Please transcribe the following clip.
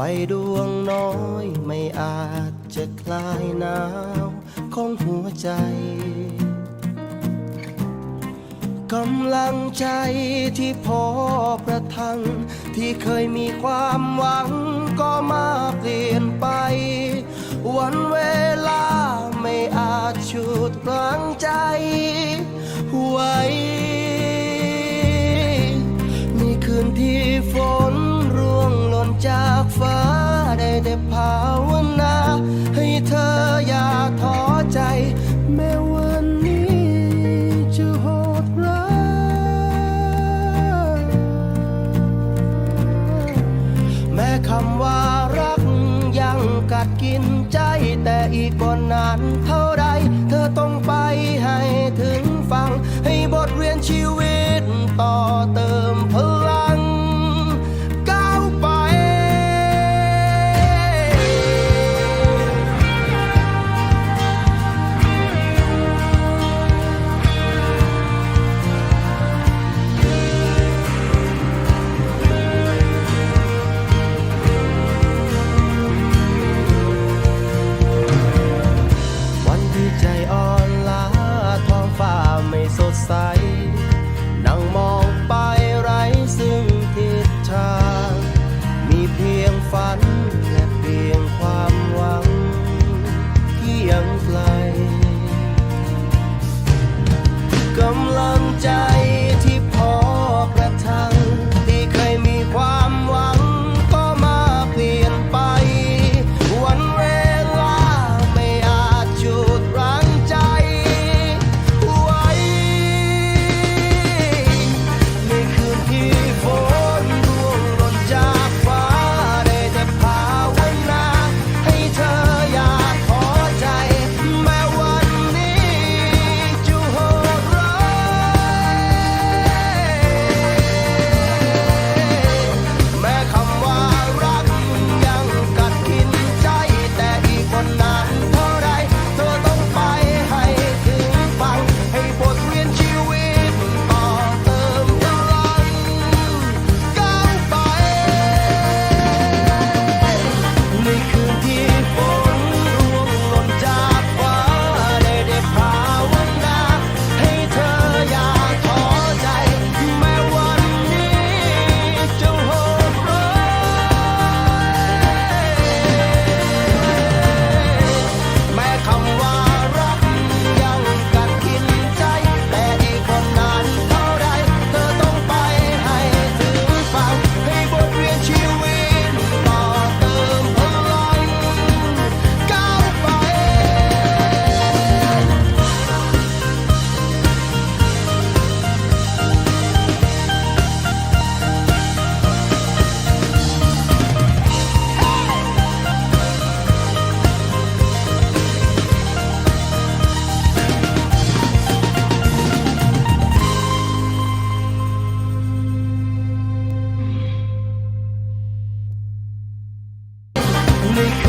ไฟดวงน้อยไม่อาจจะคลายหนาวของหัวใจ กำลังใจที่พอประทัง ที่เคยมีความหวังก็มาเปลี่ยนไป วันเวลาไม่อาจฉุดรั้ง ใจแต่อีกก่อนนานเท่าไร เธอต้องไปให้ถึงฟัง ให้บทเรียนชีวิตต่อเติมเพิ่ม make